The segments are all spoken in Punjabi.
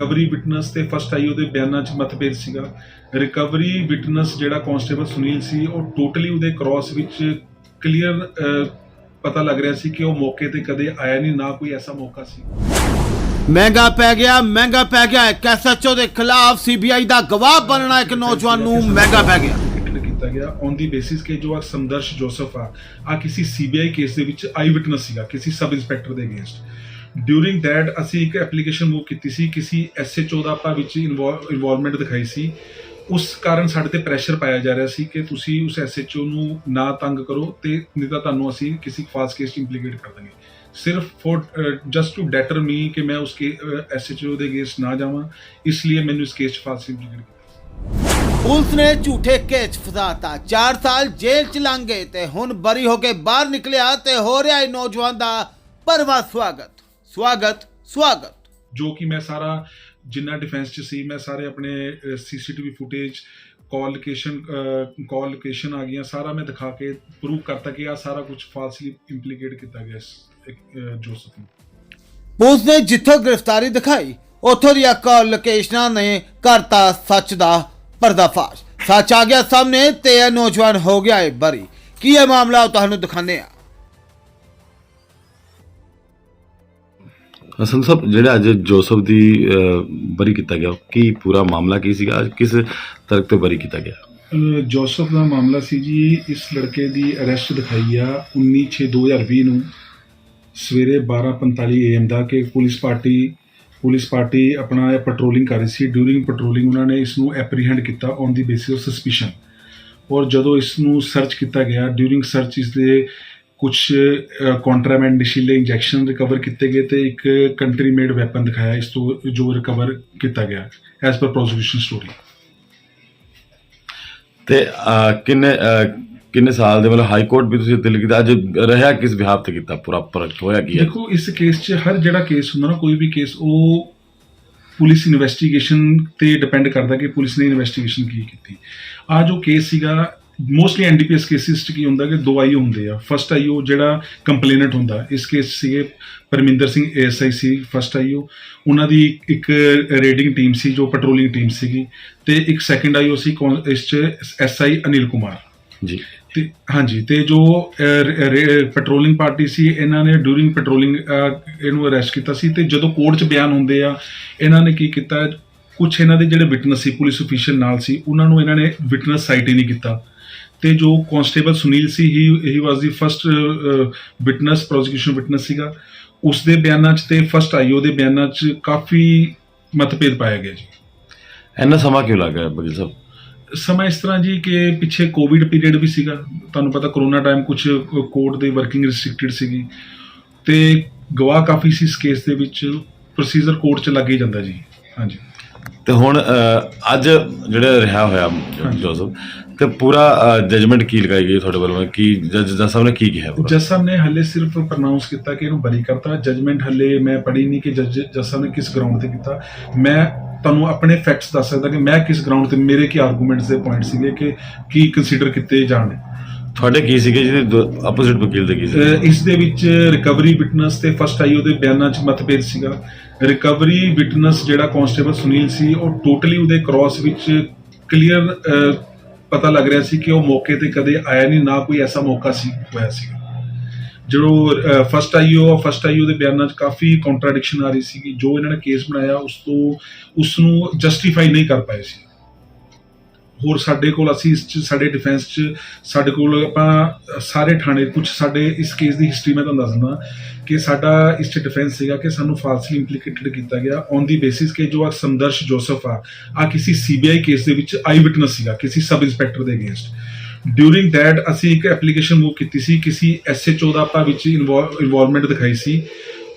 ਰਿਕਵਰੀ ਵਿਟਨੈਸ ਤੇ ਫਸਟ ਆਈ ਉਹਦੇ ਬਿਆਨਾਂ 'ਚ ਮਤਭੇਦ ਸੀਗਾ। ਰਿਕਵਰੀ ਵਿਟਨੈਸ ਜਿਹੜਾ ਕਾਂਸਟੇਬਲ ਸੁਨੀਲ ਸੀ ਉਹ ਟੋਟਲੀ ਉਹਦੇ ਕ੍ਰਾਸ ਵਿੱਚ ਕਲੀਅਰ ਪਤਾ ਲੱਗ ਰਿਹਾ ਸੀ ਕਿ ਉਹ ਮੌਕੇ ਤੇ ਕਦੇ ਆਇਆ ਨਹੀਂ ਨਾ ਕੋਈ ਐਸਾ ਮੌਕਾ ਸੀ। ਮਹਿੰਗਾ ਪੈ ਗਿਆ ਮਹਿੰਗਾ ਪੈ ਗਿਆ। ਇੱਕ ਐਸਐਚਓ ਦੇ ਖਿਲਾਫ ਸੀਬੀਆਈ ਦਾ ਗਵਾਹ ਬਣਨਾ ਇੱਕ ਨੌਜਵਾਨ ਨੂੰ ਮਹਿੰਗਾ ਪੈ ਗਿਆ। ਕੀਤਾ ਗਿਆ ਔਨ ਦੀ ਬੇਸਿਸ ਕਿ ਜੋ ਆ ਸੰਦਰਸ਼ ਜੋਸਫ ਆ ਆ ਕਿਸੇ ਸੀਬੀਆਈ ਕੇਸ ਦੇ ਵਿੱਚ ਆਈ ਵਿਟਨੈਸ ਸੀਗਾ ਕਿਸੇ ਸਬ ਇੰਸਪੈਕਟਰ ਦੇ ਅਗੇਂਸਟ ਡਿਊਰਿੰਗ ਦੈਟ ਅਸੀਂ ਇੱਕ ਐਪਲੀਕੇਸ਼ਨ ਮੂਵ ਕੀਤੀ ਸੀ, ਕਿਸੇ ਐਸਐਚਓ ਦਾ ਆਪਾਂ ਵਿੱਚ ਇਨਵੋਲਵਮੈਂਟ ਦਿਖਾਈ ਸੀ। ਉਸ ਕਾਰਨ ਸਾਡੇ ਤੇ ਪ੍ਰੈਸ਼ਰ ਪਾਇਆ ਜਾ ਰਿਹਾ ਸੀ ਕਿ ਤੁਸੀਂ ਉਸ ਐਸਐਚਓ ਨੂੰ ਨਾ ਤੰਗ ਕਰੋ ਤੇ ਨਹੀਂ ਤਾਂ ਤੁਹਾਨੂੰ ਅਸੀਂ ਕਿਸੇ ਫਾਲਸ ਕੇਸ 'ਚ ਇੰਪਲੀਕੇਟ ਕਰ ਦਾਂਗੇ। ਸਿਰਫ for just to deter me ਕਿ ਮੈਂ ਉਸ ਕੇ ਐਸਐਚਓ ਦੇ ਅਗੇਂਸਟ ਨਾ ਜਾਵਾਂ, ਇਸ ਲਈ ਮੈਨੂੰ ਇਸ ਕੇਸ 'ਚ ਫਾਲਸ ਇੰਪਲੀਕੇਟ ਪੁਲਿਸ ਨੇ ਝੂਠੇ ਕੇਸ ਫਸਾਤਾ। 4 ਸਾਲ ਜੇਲ੍ਹ ਚ ਲੰਘ ਤੇ ਹੁਣ ਬਰੀ ਹੋ ਕੇ ਬਾਹਰ ਨਿਕਲਿਆ ਤੇ ਹੋ ਰਿਹਾ ਇਹ ਨੌਜਵਾਨ ਦਾ ਭਰਵਾਂ ਸਵਾਗਤ। ਸਵਾਗਤ ਸਵਾਗਤ। ਜੋ ਕਿ ਮੈਂ ਸਾਰਾ ਜਿੰਨਾ ਡਿਫੈਂਸ ਚ ਸੀ ਮੈਂ ਸਾਰੇ ਆਪਣੇ CCTV footage call location call location ਆ ਗਈਆਂ ਸਾਰਾ ਮੈਂ ਦਿਖਾ ਕੇ ਪ੍ਰੂਵ ਕਰਤਾ ਕਿ ਆ ਸਾਰਾ ਕੁਝ ਫਾਲਸਲੀ ਇੰਪਲੀਕੇਟ ਕੀਤਾ ਗਿਆ ਇਸ ਜੋਸਫ ਨੂੰ। ਪੁਲਿਸ ਨੇ ਜਿੱਥੋਂ ਗ੍ਰਿਫਤਾਰੀ ਦਿਖਾਈ ਉੱਥੋਂ ਦੀਆਂ ਕਾਲ ਲੋਕੇਸ਼ਨਾਂ ਨੇ ਕਰਤਾ ਸੱਚ ਦਾ ਪਰਦਾਫਾਸ਼। ਸੱਚ ਆ ਗਿਆ ਸਾਹਮਣੇ ਤੇ ਇਹ ਨੌਜਵਾਨ ਹੋ ਗਿਆ ਹੈ ਬਰੀ। ਕੀ ਇਹ ਮਾਮਲਾ ਤੁਹਾਨੂੰ ਦਿਖਾਣੇ ਆ? ਹਸਨ ਸਾਹਿਬ ਜਿਹੜਾ ਅੱਜ ਜੋਸਫ ਦੀ ਬਰੀ ਕੀਤਾ ਗਿਆ, ਕੀ ਪੂਰਾ ਮਾਮਲਾ ਕੀ ਸੀਗਾ? ਅੱਜ ਕਿਸ ਤਰਕ ਤੋਂ ਬਰੀ ਕੀਤਾ ਗਿਆ? ਜੋਸਫ ਦਾ ਮਾਮਲਾ ਸੀ ਜੀ, ਇਸ ਲੜਕੇ ਦੀ ਅਰੈਸਟ ਦਿਖਾਈ ਆ 19/6/2020 ਨੂੰ, ਸਵੇਰੇ 12:45 ਏਐਮ ਦਾ ਕਿ ਪੁਲਿਸ ਪਾਰਟੀ ਪੁਲਿਸ ਪਾਰਟੀ ਆਪਣਾ ਪੈਟਰੋਲਿੰਗ ਕਰ ਰਹੀ ਸੀ। ਡਿਊਰਿੰਗ ਪੈਟਰੋਲਿੰਗ ਉਹਨਾਂ ਨੇ ਇਸ ਨੂੰ ਐਪਰੀਹੈਂਡ ਕੀਤਾ on the basis of suspicion ਔਰ ਜਦੋਂ ਇਸ ਨੂੰ ਸਰਚ ਕੀਤਾ ਗਿਆ ਡਿਊਰਿੰਗ ਸਰਚ ਇਸ ਦੇ ਕੁਝ ਕੰਟਰਾਬੈਂਡ ਨਸ਼ੀਲੇ ਇੰਜੈਕਸ਼ਨ ਰਿਕਵਰ ਕੀਤੇ ਗਏ ਤੇ ਇੱਕ ਕੰਟਰੀ ਮੇਡ ਵੈਪਨ ਦਿਖਾਇਆ ਇਸ ਤੋਂ ਜੋ ਰਿਕਵਰ ਕੀਤਾ ਗਿਆ ਐਸ ਪਰ ਪ੍ਰੋਸੀਕਿਊਸ਼ਨ ਸਟੋਰੀ ਤੇ ਕਿੰਨੇ ਕਿੰਨੇ ਸਾਲ ਦੇ ਮਤਲਬ ਹਾਈ ਕੋਰਟ ਵੀ ਤੁਸੀਂ ਦਿੱਲੀ ਕੀਤਾ? ਅੱਜ ਰਿਹਾ ਕਿਸ ਵਿਹਾਰ ਤੇ ਕੀਤਾ? ਪੂਰਾ ਪ੍ਰੋਜੈਕਟ ਹੋਇਆ ਕੀ ਦੇਖੋ ਇਸ ਕੇਸ 'ਚ ਹਰ ਜਿਹੜਾ ਕੇਸ ਹੁੰਦਾ ਨਾ ਕੋਈ ਵੀ ਕੇਸ ਉਹ ਪੁਲਿਸ ਇਨਵੈਸਟੀਗੇਸ਼ਨ ਤੇ ਡਿਪੈਂਡ ਕਰਦਾ ਕਿ ਪੁਲਿਸ ਨੇ ਇਨਵੈਸਟੀਗੇਸ਼ਨ ਕੀ ਕੀਤੀ। ਆ ਜੋ ਕੇਸ ਸੀਗਾ ਮੋਸਟਲੀ ਐਨਡੀਪੀਐਸ ਕੇਸਿਸ 'ਚ ਕੀ ਹੁੰਦਾ ਕਿ ਦੋ ਆਈਓ ਹੁੰਦੇ ਆ। ਫਸਟ ਆਈਓ ਜਿਹੜਾ ਕੰਪਲੇਨੈਂਟ ਹੁੰਦਾ ਇਸ ਕੇਸ ਸੀਗੇ ਪਰਮਿੰਦਰ ਸਿੰਘ ਏਐਸਆਈ ਸੀ ਫਸਟ ਆਈਓ ਉਹਨਾਂ ਦੀ ਇੱਕ ਰੇਡਿੰਗ ਟੀਮ ਸੀ ਜੋ ਪੈਟਰੋਲਿੰਗ ਟੀਮ ਸੀਗੀ। ਤੇ ਇੱਕ ਸੈਕੰਡ ਆਈਓ ਸੀ ਇਸ 'ਚ ਐਸਆਈ ਅਨਿਲ ਕੁਮਾਰ। ਜੀ। ਤੇ ਹਾਂਜੀ ਤੇ ਜੋ ਪੈਟਰੋਲਿੰਗ ਪਾਰਟੀ ਸੀ ਇਹਨਾਂ ਨੇ ਡੂਰਿੰਗ ਪੈਟਰੋਲਿੰਗ ਇਹਨੂੰ ਅਰੈਸਟ ਕੀਤਾ ਸੀ। ਤੇ ਜਦੋਂ ਕੋਰਟ 'ਚ ਬਿਆਨ ਹੁੰਦੇ ਆ ਇਹਨਾਂ ਨੇ ਕੀ ਕੀਤਾ ਕੁਝ ਇਹਨਾਂ ਦੇ ਜਿਹੜੇ ਵਿਟਨੈਸ ਸੀ ਪੁਲਿਸ ਅਫੀਸ਼ੀਅਲ ਨਾਲ ਸੀ ਉਹਨਾਂ ਨੂੰ ਇਹਨਾਂ ਨੇ ਵਿਟਨੈਸ ਸਾਈਟ ਹੀ ਨਹੀਂ ਕੀਤਾ। ਤੇ ਜੋ constable Sunil C he he was the first witness prosecution witness ਸੀਗਾ। ਉਸ ਦੇ ਬਿਆਨਾਂ 'ਚ ਤੇ ਫਰਸਟ ਆਈਓ ਦੇ ਬਿਆਨਾਂ 'ਚ ਕਾਫੀ ਮਤਭੇਦ ਪਾਇਆ ਗਿਆ ਜੀ। ਇੰਨਾ ਸਮਾਂ ਕਿਉਂ ਲੱਗਾ ਬਗਲ ਸਾਹਿਬ? ਸਮਾਂ ਇਸ ਤਰ੍ਹਾਂ ਜੀ ਕਿ ਪਿੱਛੇ ਕੋਵਿਡ ਪੀਰੀਅਡ ਵੀ ਸੀਗਾ। ਤੁਹਾਨੂੰ ਪਤਾ ਕਰੋਨਾ ਟਾਈਮ ਕੁਝ ਕੋਰਟ ਦੀ ਵਰਕਿੰਗ ਰੈਸਟ੍ਰਿਕਟਡ ਸੀਗੀ। ਤੇ ਗਵਾਹ ਕਾਫੀ ਸੀ ਇਸ ਕੇਸ ਦੇ ਵਿੱਚ। ਪ੍ਰੋਸੀਜਰ ਕੋਰਟ 'ਚ ਲੱਗ ਹੀ ਜਾਂਦਾ ਜੀ। ਹਾਂਜੀ। ਤੇ ਹੁਣ ਅੱਜ ਜਿਹੜਾ ਰਿਹਾ ਹੋਇਆ ਜੋਸਫ, ਤੇ ਪੂਰਾ ਜਜਮੈਂਟ ਕੀ ਲਗਾਈ ਗਈ ਤੁਹਾਡੇ ਵੱਲੋਂ? ਕੀ ਜੱਜ ਜੱਜ ਸਾਹਿਬ ਨੇ ਕੀ ਕਿਹਾ ਪੂਰਾ? ਜੱਜ ਸਾਹਿਬ ਨੇ ਹੱਲੇ ਸਿਰਫ ਪ੍ਰਨਾਉਂਸ ਕੀਤਾ ਕਿ ਇਹਨੂੰ ਬਰੀ ਕਰਤਾ। ਜਜਮੈਂਟ ਹੱਲੇ ਮੈਂ ਪੜ੍ਹੀ ਨਹੀਂ ਕਿ ਜੱਜ ਜੱਜ ਸਾਹਿਬ ਨੇ ਕਿਸ ਗਰਾਊਂਡ ਤੇ ਕੀਤਾ। ਮੈਂ ਤੁਹਾਨੂੰ ਆਪਣੇ ਫੈਕਟਸ ਦੱਸ ਸਕਦਾ ਕਿ ਮੈਂ ਕਿਸ ਗਰਾਊਂਡ ਤੇ, ਮੇਰੇ ਕੀ ਆਰਗੂਮੈਂਟਸ ਦੇ ਪੁਆਇੰਟ ਸੀਗੇ ਕਿ ਕੀ ਕੰਸੀਡਰ ਕੀਤੇ ਜਾਣ। ਤੁਹਾਡੇ ਕੀ ਸੀਗੇ ਜਿਹਦੇ ਆਪੋਜ਼ਿਟ ਵਕੀਲ ਦੇ ਕੀ ਸੀ ਇਸ ਦੇ ਵਿੱਚ ਰਿਕਵਰੀ ਵਿਟਨੈਸ ਤੇ ਫਸਟ ਆਈ ਦੇ ਬਿਆਨਾਂ 'ਚ ਮਤਭੇਦ ਸੀਗਾ। ਰਿਕਵਰੀ ਵਿਟਨੈਸ ਜਿਹੜਾ ਕਾਂਸਟੇਬਲ ਸੁਨੀਲ ਸੀ, ਉਹ ਟੋਟਲੀ ਉਹਦੇ ਕ੍ਰਾਸ ਵਿੱਚ ਕਲੀਅਰ ਪਤਾ ਲੱਗ ਰਿਹਾ ਸੀ ਕਿ ਉਹ ਮੌਕੇ ਤੇ ਕਦੇ ਆਇਆ ਨਹੀਂ, ਨਾ ਕੋਈ ਐਸਾ ਮੌਕਾ ਸੀ, ਹੋਇਆ ਸੀ ਜਦੋਂ ਫਸਟ ਆਈਓ ਫਸਟ ਆਈਓ ਦੇ ਬਿਆਨਾਂ 'ਚ ਕਾਫੀ ਕੰਟਰਡਿਕਸ਼ਨ ਆ ਰਹੀ ਸੀ ਜੋ ਇਹਨਾਂ ਨੇ ਕੇਸ ਬਣਾਇਆ, ਉਸ ਤੋਂ, ਉਸ ਨੂੰ ਜਸਟੀਫਾਈ ਨਹੀਂ ਕਰ ਪਾਏ ਸੀ। ਹੋਰ ਸਾਡੇ ਕੋਲ ਅਸੀਂ ਇਸ 'ਚ, ਸਾਡੇ ਡਿਫੈਂਸ 'ਚ, ਸਾਡੇ ਕੋਲ ਆਪਾਂ ਸਾਰੇ ਥਾਣੇ ਕੁਝ ਸਾਡੇ ਇਸ ਕੇਸ ਦੀ ਹਿਸਟਰੀ ਮੈਂ ਤੁਹਾਨੂੰ ਦੱਸ ਦਿੰਦਾ ਕਿ ਸਾਡਾ ਇਸ 'ਚ ਡਿਫੈਂਸ ਸੀਗਾ ਕਿ ਸਾਨੂੰ ਫਾਲਸਲੀ ਇੰਪਲੀਕੇਟਡ ਕੀਤਾ ਗਿਆ ਔਨ ਦੀ ਬੇਸਿਸ ਕਿ ਜੋ ਆ ਸੰਦਰਸ਼ ਜੋਸਫ ਆ ਆ ਕਿਸੇ ਸੀਬੀਆਈ ਕੇਸ ਦੇ ਵਿੱਚ ਆਈ ਵਿਟਨੈਸ ਸੀਗਾ, ਕਿਸੇ ਸਬ ਇੰਸਪੈਕਟਰ ਦੇ ਅਗੇਂਸਟ ਡਿਊਰਿੰਗ ਦੈਟ ਅਸੀਂ ਇੱਕ ਐਪਲੀਕੇਸ਼ਨ ਮੂਵ ਕੀਤੀ ਸੀ, ਕਿਸੇ ਐਸਐਚਓ ਦਾ ਆਪਾਂ ਵਿੱਚ ਇਨਵੋਲਵਮੈਂਟ ਦਿਖਾਈ ਸੀ।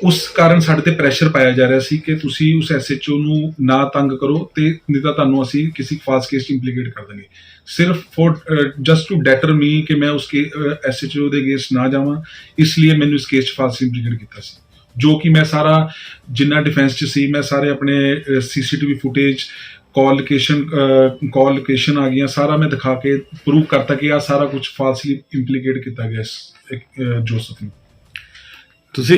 ਉਸ ਕਾਰਨ ਸਾਡੇ ਤੇ ਪ੍ਰੈਸ਼ਰ ਪਾਇਆ ਜਾ ਰਿਹਾ ਸੀ ਕਿ ਤੁਸੀਂ ਉਸ ਐਸਐਚਓ ਨੂੰ ਨਾ ਤੰਗ ਕਰੋ ਤੇ ਨਹੀਂ ਤਾਂ ਤੁਹਾਨੂੰ ਅਸੀਂ ਕਿਸੇ ਫਾਲਸ ਕੇਸ 'ਚ ਇੰਪਲੀਕੇਟ ਕਰ ਦਾਂਗੇ ਸਿਰਫ for just to deter me ਕਿ ਮੈਂ ਉਸ ਕੇ ਐਸਐਚਓ ਦੇ ਅਗੇਂਸਟ ਨਾ ਜਾਵਾਂ, ਇਸ ਲਈ ਮੈਨੂੰ ਇਸ ਕੇਸ 'ਚ ਫਾਲਸ ਇੰਪਲੀਕੇਟ ਕੀਤਾ ਸੀ। ਜੋ ਕਿ ਮੈਂ ਸਾਰਾ ਜਿੰਨਾ ਡਿਫੈਂਸ 'ਚ ਸੀ, ਮੈਂ ਸਾਰੇ ਆਪਣੇ CCTV footage call location call location ਆ ਗਈਆਂ, ਸਾਰਾ ਮੈਂ ਦਿਖਾ ਕੇ ਪ੍ਰੂਵ ਕਰਤਾ ਕਿ ਆ ਸਾਰਾ ਕੁਝ ਫਾਲਸਲੀ ਇੰਪਲੀਕੇਟ ਕੀਤਾ ਗਿਆ ਇਸ ਜੋਸਫ ਨੂੰ। ਤੁਸੀਂ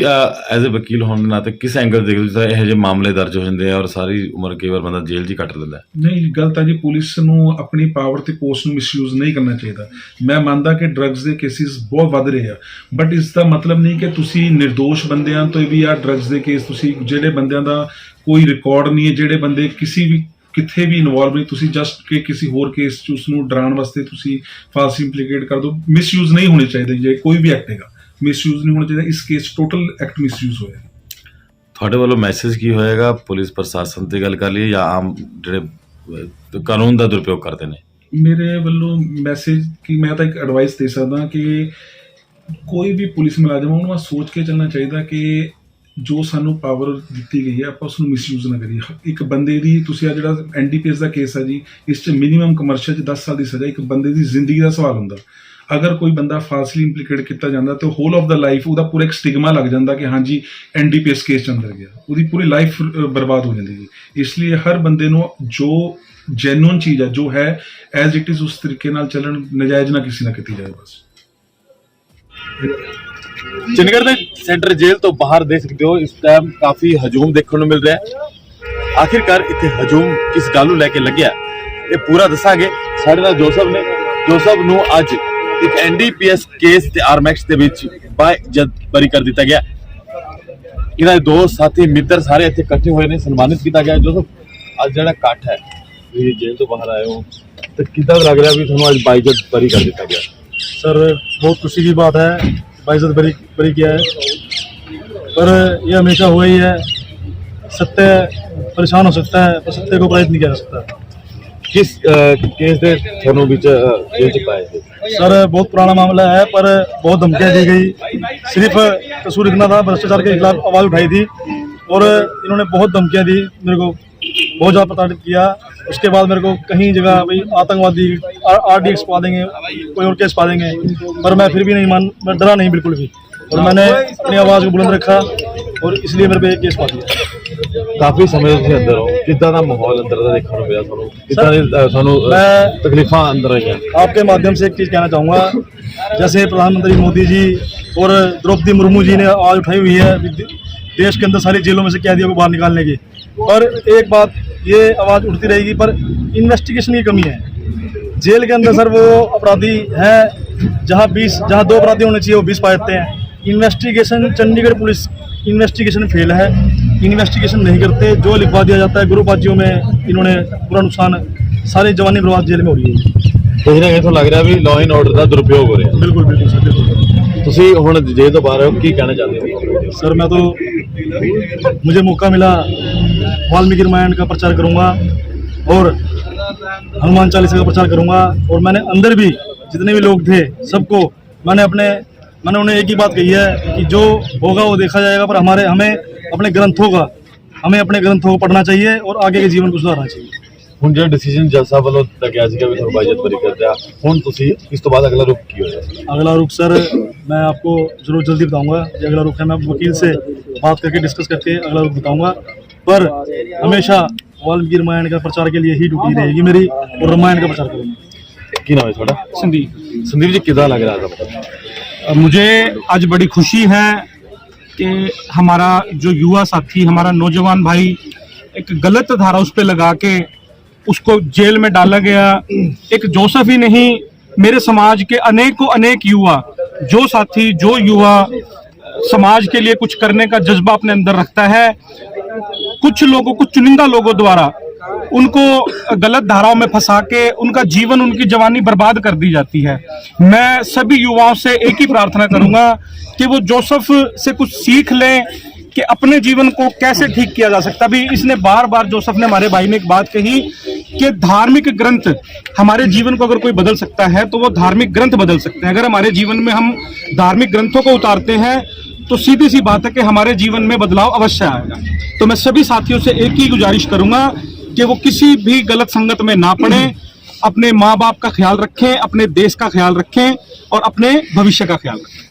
ਐਜ਼ ਅ ਵਕੀਲ ਹੋਣ ਦੇ ਨਾਤੇ ਕਿਸ ਐਂਗਲ ਦੇਖਦੇ ਤੁਸੀਂ ਇਹੋ ਜਿਹੇ ਮਾਮਲੇ ਦਰਜ ਹੋ ਜਾਂਦੇ ਆ ਔਰ ਸਾਰੀ ਉਮਰ ਕਈ ਵਾਰ ਬੰਦਾ ਜੇਲ੍ਹ 'ਚ ਹੀ ਕੱਟ ਦਿੰਦਾ ਨਹੀਂ ਗੱਲ ਤਾਂ ਜੀ। ਪੁਲਿਸ ਨੂੰ ਆਪਣੀ ਪਾਵਰ ਤੇ ਪੋਸਟ ਨੂੰ ਮਿਸਯੂਜ਼ ਨਹੀਂ ਕਰਨਾ ਚਾਹੀਦਾ। ਮੈਂ ਮੰਨਦਾ ਕਿ ਡਰੱਗਸ ਦੇ ਕੇਸਿਸ ਬਹੁਤ ਵੱਧ ਰਹੇ ਆ। ਬਟ ਇਸ ਦਾ ਮਤਲਬ ਨਹੀਂ ਕਿ ਤੁਸੀਂ નિર્ਦੋਸ਼ ਬੰਦਿਆਂ ਤੋਂ ਵੀ ਆ ਡਰੱਗਸ ਦੇ ਕੇਸ ਤੁਸੀਂ ਜਿਹੜੇ ਬੰਦਿਆਂ ਦਾ ਕੋਈ ਰਿਕਾਰਡ ਨਹੀਂ ਹੈ, ਜਿਹੜੇ ਬੰਦੇ ਕਿਸੇ ਵੀ, ਕਿੱਥੇ ਵੀ ਇਨਵੋਲਵ ਨਹੀਂ ਤੁਸੀਂ ਜਸਟ ਕਿ ਕਿਸੇ ਹੋਰ ਕੇਸ 'ਚ ਉਸ ਨੂੰ ਡਰਾਉਣ ਵਾਸਤੇ ਤੁਸੀਂ ਫਾਲਸ ਇੰਪਲੀਕੇਟ ਕਰ ਦੋ ਮਿਸਯੂਜ਼ ਨਹੀਂ ਹੋਣੇ ਚਾਹੀਦੇ ਜੇ ਕੋਈ ਵੀ ਐਕਟ ਹੈਗਾ। ਮਿਸਯੂਜ਼ ਨਹੀਂ ਹੋਣਾ ਚਾਹੀਦਾ। ਇਸ ਕੇਸ ਟੋਟਲ ਐਕਟ ਮਿਸਯੂਜ਼ ਹੋਇਆ। ਤੁਹਾਡੇ ਵੱਲੋਂ ਮੈਸੇਜ ਕੀ ਹੋਏਗਾ? ਪੁਲਿਸ ਪ੍ਰਸ਼ਾਸਨ ਤੇ ਗੱਲ ਕਰ ਲਈਏ ਜਾਂ ਆਮ ਜਿਹੜੇ ਕਾਨੂੰਨ ਦਾ ਦੁਰਉਪਯੋਗ ਕਰਦੇ ਨੇ? ਮੇਰੇ ਵੱਲੋਂ ਮੈਸੇਜ ਕਿ ਮੈਂ ਤਾਂ ਇੱਕ ਐਡਵਾਈਸ ਦੇ ਸਕਦਾ ਕਿ ਕੋਈ ਵੀ ਪੁਲਿਸ ਮੁਲਾਜ਼ਮ ਆ, ਉਹਨੂੰ ਆ ਸੋਚ ਕੇ ਚੱਲਣਾ ਚਾਹੀਦਾ ਕਿ ਜੋ ਸਾਨੂੰ ਪਾਵਰ ਦਿੱਤੀ ਗਈ ਹੈ ਆਪਾਂ ਉਸ ਨੂੰ ਮਿਸਯੂਜ਼ ਨਾ ਕਰੀਏ। ਇੱਕ ਬੰਦੇ ਦੀ ਤੁਸੀਂ ਆ ਜਿਹੜਾ ਐਨਡੀਪੀਐਸ ਦਾ ਕੇਸ ਹੈ ਜੀ ਇਸ 'ਚ ਮਿਨੀਮਮ ਕਮਰਸ਼ੀਅਲ 'ਚ 10 ਸਾਲ ਦੀ ਸਜ਼ਾ ਇੱਕ ਬੰਦੇ ਦੀ ਜ਼ਿੰਦਗੀ ਦਾ ਸਵਾਲ ਹੁੰਦਾ। ਅਗਰ ਕੋਈ ਬੰਦਾ ਫਾਲਸਲੀ ਇੰਪਲੀਕੇਟ ਕੀਤਾ ਜਾਂਦਾ ਤਾਂ ਹੋਲ ਆਫ ਦਾ ਲਾਈਫ ਉਹਦਾ ਪੂਰਾ ਇੱਕ ਸਟਿਗਮਾ ਲੱਗ ਜਾਂਦਾ ਕਿ ਹਾਂਜੀ ਐਨਡੀਪੀਐਸ ਕੇਸ ਚ ਅੰਦਰ ਗਿਆ। ਉਹਦੀ ਪੂਰੀ ਲਾਈਫ ਬਰਬਾਦ ਹੋ ਜਾਂਦੀ ਜੀ। ਇਸ ਲਈ ਹਰ ਬੰਦੇ ਨੂੰ ਜੋ ਜੈਨੂਨ ਚੀਜ਼ ਹੈ ਜੋ ਹੈ ਐਜ਼ ਇਟ ਇਜ਼ ਉਸ ਤਰੀਕੇ ਨਾਲ ਚੱਲਣ ਨਜਾਇਜ਼ ਨਾ ਕਿਸੇ ਨਾਲ ਕੀਤੀ ਜਾਵੇ ਬਸ। ਚੰਡੀਗੜ੍ਹ ਦੇ ਸੈਂਟਰ ਜੇਲ੍ਹ ਤੋਂ ਬਾਹਰ ਦੇਖ ਸਕਦੇ ਹੋ, ਇਸ ਟਾਈਮ ਕਾਫੀ ਹਜੂਮ ਦੇਖਣ ਨੂੰ ਮਿਲ ਰਿਹਾ ਹੈ। ਆਖਿਰਕਾਰ ਇੱਥੇ ਹਜੂਮ ਕਿਸ ਗੱਲ ਨੂੰ ਲੈ ਕੇ ਲੱਗਿਆ? ਇਹ ਪੂਰਾ ਦੱਸਾਂਗੇ। ਸਾਡੇ ਨਾਲ ਜੋਸਫ ਨੇ। ਜੋਸਫ ਨੂੰ ਅੱਜ ਇੱਕ ਐਨਡੀਪੀਐਸ ਕੇਸ ਤੇ ਆਰਮੈਕਸ ਦੇ ਵਿੱਚ ਬਾਈ ਜਦ ਬਰੀ ਕਰ ਦਿੱਤਾ ਗਿਆ ਇਹਨਾਂ ਦੇ ਦੋ ਸਾਥੀ ਮਿੱਤਰ ਸਾਰੇ ਇੱਥੇ ਇਕੱਠੇ ਹੋਏ ਨੇ ਸਨਮਾਨਿਤ ਕੀਤਾ ਗਿਆ ਜੋਸਫ ਅੱਜ ਜਿਹੜਾ ਇਕੱਠ ਹੈ ਤੁਸੀਂ ਜੇਲ੍ਹ ਤੋਂ ਬਾਹਰ ਆਏ ਹੋ ਤੇ ਕਿੱਦਾਂ ਲੱਗ ਰਿਹਾ ਵੀ ਤੁਹਾਨੂੰ ਅੱਜ ਬਾਈ ਜਦ ਬਰੀ ਕਰ ਦਿੱਤਾ ਗਿਆ सर बहुत खुशी की बात है बाइज्जत बरी बरी किया है पर ये हमेशा हुआ ही है सत्य परेशान हो सकता है पर सत्य को पराजित नहीं किया जा सकता ਕਿਸ ਅਹ, ਕੇਸ ਦੇ ਤੁਹਾਨੂੰ ਵਿੱਚ ਅਹ, ਜੇਲ੍ਹ ਚ ਪਾਏ ਸੀ सर बहुत पुराना मामला है पर बहुत धमकियाँ दी गई सिर्फ कसूर इतना था भ्रष्टाचार के खिलाफ आवाज़ उठाई थी और इन्होंने बहुत धमकियाँ दी मेरे को बहुत ज़्यादा प्रताड़ित किया उसके बाद मेरे को कहीं जगह भाई आतंकवादी आर डी एक्स पा देंगे कोई और केस पा देंगे पर मैं फिर भी नहीं मान मैं डरा नहीं बिल्कुल भी और मैंने अपनी आवाज़ को बुलंद रखा और इसलिए मेरे पे केस पा दिया ਕਾਫੀ ਸਮੇਂ ਤੋਂ ਤੁਸੀਂ ਅੰਦਰ ਹੋ ਕਿੱਦਾਂ ਦਾ ਮਾਹੌਲ ਅੰਦਰ ਦਾ ਦੇਖਣ ਨੂੰ ਮਿਲਿਆ ਤੁਹਾਨੂੰ ਕਿੱਦਾਂ ਦੀ ਅਹ, ਤੁਹਾਨੂੰ ਅਹ, ਮੈਂ- ਤਕਲੀਫਾਂ ਅੰਦਰ ਆਈਆਂ आपके माध्यम से एक चीज़ कहना चाहूँगा जैसे प्रधानमंत्री मोदी जी और द्रौपदी मुर्मू जी ने आवाज़ उठाई हुई है विद- देश के अंदर सारी जेलों में से कैदियों को बाहर निकालने की पर एक बात ये आवाज़ उठती रहेगी पर इन्वेस्टिगेशन की कमी है जेल के अंदर सर वो अपराधी हैं जहाँ बीस जहाँ दो अपराधी होने चाहिए वो बीस पा जाते हैं investigation Chandigarh police investigation fail है इन्वेस्टिगेशन नहीं करते जो लिखवा दिया जाता है गुरुबाजियों में इन्होंने पूरा नुकसान सारी जवानी बर्बाद जेल में हो रही है। कहीं ना कहीं तो लग रहा भी लॉ एंड ऑर्डर का दुरुपयोग हो रहा है। बिल्कुल बिल्कुल सर बिल्कुल। तुम हम जेल तो बाहर हो कि कहना चाहते हो? सर मैं तो मुझे मौका मिला वाल्मीकि रामायण का प्रचार करूँगा और हनुमान चालीसा का प्रचार करूँगा और मैंने अंदर भी जितने भी लोग थे सबको मैंने अपने मैंने उन्हें एक ही बात कही है कि जो होगा वो देखा जाएगा पर हमारे हमें अपने ग्रंथों का हमें अपने ग्रंथों को पढ़ना चाहिए और आगे के जीवन को सुधारना चाहिए ਹੁਣ ਜਿਹੜਾ ਡਿਸੀਜਨ ਜੱਜ ਸਾਹਿਬ ਵੱਲੋਂ ਦਿੱਤਾ ਗਿਆ ਸੀਗਾ ਵੀ ਤੁਹਾਨੂੰ ਬਾਈਜਤ ਬਰੀ ਕਰ ਦਿਆ ਹੁਣ ਤੁਸੀਂ ਇਸ ਤੋਂ ਬਾਅਦ ਅਗਲਾ ਰੁਖ ਕੀ ਹੋਇਆ अगला रुख सर मैं आपको जरूर जल्दी बताऊंगा ये अगला रुख है मैं वकील से बात करके डिस्कस करके अगला रुख बताऊंगा पर हमेशा वाल्मीकि रामायण का प्रचार के लिए ही ड्यूटी रहेगी मेरी और रामायण का प्रचार करूंगा ਕੀ ਨਾਮ ਹੈ ਤੁਹਾਡਾ संदीप ਸੰਦੀਪ ਜੀ ਕਿੱਦਾਂ ਲੱਗ ਰਿਹਾ ਤੁਹਾਨੂੰ मुझे आज बड़ी खुशी है कि हमारा जो युवा साथी, हमारा नौजवान भाई एक गलत धारा उस पर लगा के उसको जेल में डाला गया। एक जोसफ ही नहीं, मेरे समाज के अनेकों अनेक युवा, जो साथी, जो युवा समाज के लिए कुछ करने का जज्बा अपने अंदर रखता है। कुछ लोगों, कुछ चुनिंदा लोगों द्वारा उनको गलत धाराओं में फंसा के उनका जीवन, उनकी जवानी बर्बाद कर दी जाती है। मैं सभी युवाओं से एक ही प्रार्थना करूँगा कि वो जोसफ से कुछ सीख लें कि अपने जीवन को कैसे ठीक किया जा सकता अभी इसने बार बार जोसफ ने हमारे भाई ने एक बात कही कि धार्मिक ग्रंथ हमारे जीवन को अगर कोई बदल सकता है तो वो धार्मिक ग्रंथ बदल सकते हैं। अगर हमारे जीवन में हम धार्मिक ग्रंथों को उतारते हैं तो सीधी सी बात है कि हमारे जीवन में बदलाव अवश्य आएगा। तो मैं सभी साथियों से एक ही गुजारिश करूँगा कि वो किसी भी गलत संगत में ना पड़े अपने माँ बाप का ख्याल रखें अपने देश का ख्याल रखें और अपने भविष्य का ख्याल रखें